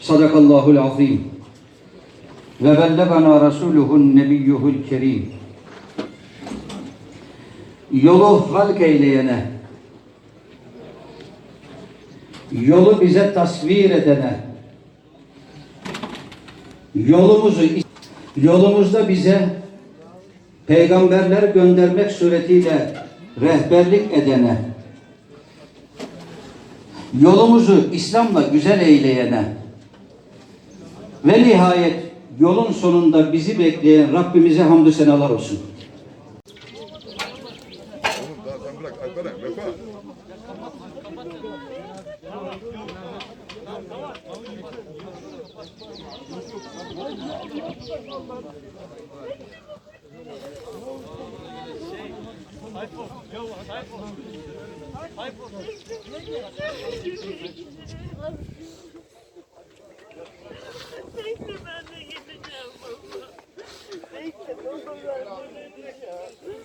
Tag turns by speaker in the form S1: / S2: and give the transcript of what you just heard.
S1: Sadakallahul azim. Ve bellegana rasuluhun nebiyyuhul kerim. Yolu halk eyleyene, yolu bize tasvir edene, yolumuzu yolumuzda bize peygamberler göndermek suretiyle rehberlik edene, yolumuzu İslam'la güzel eyleyene ve nihayet yolun sonunda bizi bekleyen Rabbimize hamdü senalar olsun.
S2: Sen bırak Alperen, Vefa.
S3: Bekle ben de gideceğim baba. Bekle baba ben de gideceğim.